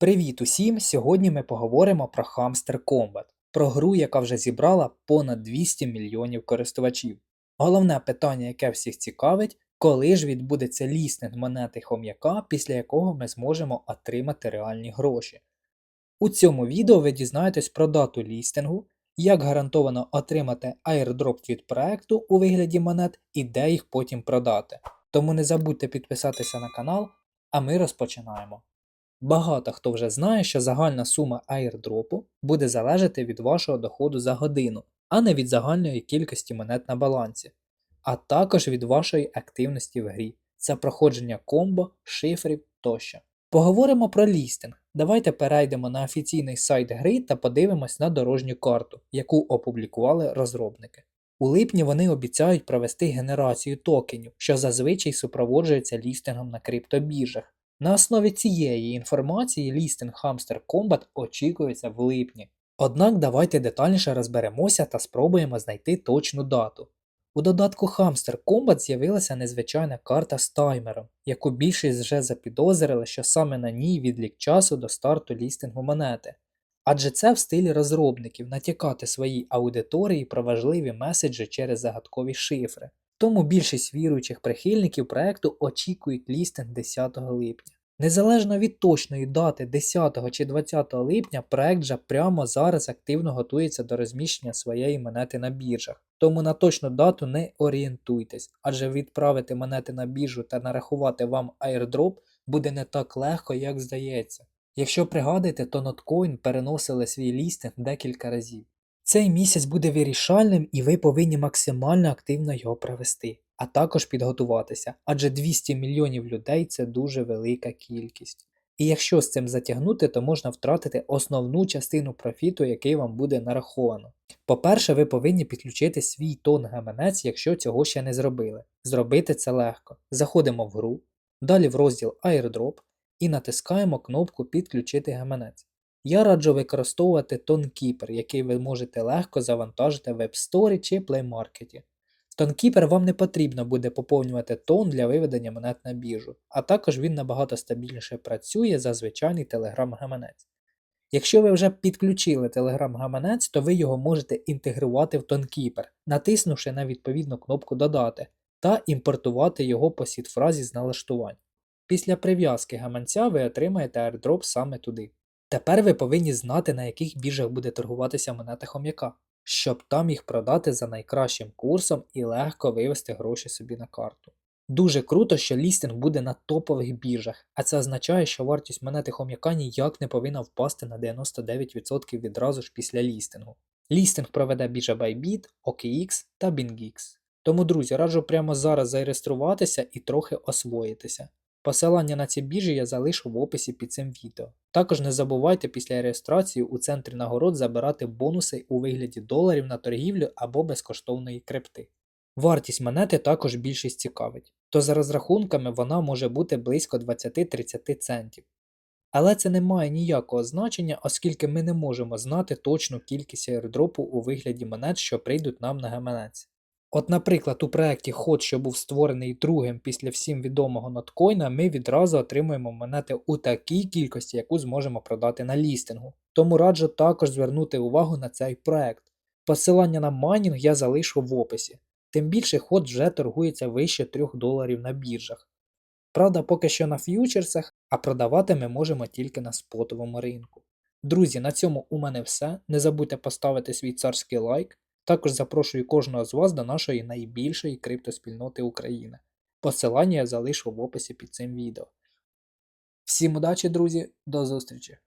Привіт усім! Сьогодні ми поговоримо про Hamster Combat, про гру, яка вже зібрала понад 200 мільйонів користувачів. Головне питання, яке всіх цікавить, коли ж відбудеться лістинг монети хом'яка, після якого ми зможемо отримати реальні гроші. У цьому відео ви дізнаєтесь про дату лістингу, як гарантовано отримати airdrop від проекту у вигляді монет і де їх потім продати. Тому не забудьте підписатися на канал, а ми розпочинаємо. Багато хто вже знає, що загальна сума airdropу буде залежати від вашого доходу за годину, а не від загальної кількості монет на балансі, а також від вашої активності в грі, це проходження комбо, шифрів тощо. Поговоримо про лістинг. Давайте перейдемо на офіційний сайт гри та подивимось на дорожню карту, яку опублікували розробники. У липні вони обіцяють провести генерацію токенів, що зазвичай супроводжується лістингом на криптобіржах. На основі цієї інформації лістинг Hamster Combat очікується в липні. Однак давайте детальніше розберемося та спробуємо знайти точну дату. У додатку Hamster Combat з'явилася незвичайна карта з таймером, яку більшість вже запідозрили, що саме на ній відлік часу до старту лістингу монети. Адже це в стилі розробників натякати своїй аудиторії про важливі меседжі через загадкові шифри. Тому більшість віруючих прихильників проекту очікують лістинг 10 липня. Незалежно від точної дати 10 чи 20 липня, проект вже прямо зараз активно готується до розміщення своєї монети на біржах. Тому на точну дату не орієнтуйтесь, адже відправити монети на біржу та нарахувати вам airdrop буде не так легко, як здається. Якщо пригадуєте, то Notcoin переносили свій лістинг декілька разів. Цей місяць буде вирішальним і ви повинні максимально активно його провести, а також підготуватися, адже 200 мільйонів людей це дуже велика кількість. І якщо з цим затягнути, то можна втратити основну частину профіту, який вам буде нараховано. По-перше, ви повинні підключити свій тон гаманець, якщо цього ще не зробили. Зробити це легко. Заходимо в гру, далі в розділ Airdrop і натискаємо кнопку Підключити гаманець. Я раджу використовувати ToneKeeper, який ви можете легко завантажити в App Store чи Play Market. В ToneKeeper вам не потрібно буде поповнювати тон для виведення монет на біржу, а також він набагато стабільніше працює за звичайний Telegram-гаманець. Якщо ви вже підключили Telegram-гаманець, то ви його можете інтегрувати в ToneKeeper, натиснувши на відповідну кнопку Додати та імпортувати його по сітфразі з налаштувань. Після прив'язки гаманця ви отримаєте airdrop саме туди. Тепер ви повинні знати, на яких біржах буде торгуватися монета хом'яка, щоб там їх продати за найкращим курсом і легко вивести гроші собі на карту. Дуже круто, що лістинг буде на топових біржах, а це означає, що вартість монети хом'яка ніяк не повинна впасти на 99% відразу ж після лістингу. Лістинг проведе біржа Bybit, OKX та BingX. Тому, друзі, раджу прямо зараз зареєструватися і трохи освоїтися. Посилання на ці біржі я залишу в описі під цим відео. Також не забувайте після реєстрації у центрі нагород забирати бонуси у вигляді доларів на торгівлю або безкоштовної крипти. Вартість монети також більшість цікавить, то за розрахунками вона може бути близько 20-30 центів. Але це не має ніякого значення, оскільки ми не можемо знати точну кількість аірдропу у вигляді монет, що прийдуть нам на гаманець. От, наприклад, у проєкті HOT, що був створений другим після всім відомого ноткоїна, ми відразу отримуємо монети у такій кількості, яку зможемо продати на лістингу. Тому раджу також звернути увагу на цей проект. Посилання на майнінг я залишу в описі. Тим більше HOT вже торгується вище 3 доларів на біржах. Правда, поки що на ф'ючерсах, а продавати ми можемо тільки на спотовому ринку. Друзі, на цьому у мене все. Не забудьте поставити свій царський лайк. Також запрошую кожного з вас до нашої найбільшої криптоспільноти України. Посилання я залишу в описі під цим відео. Всім удачі, друзі, до зустрічі!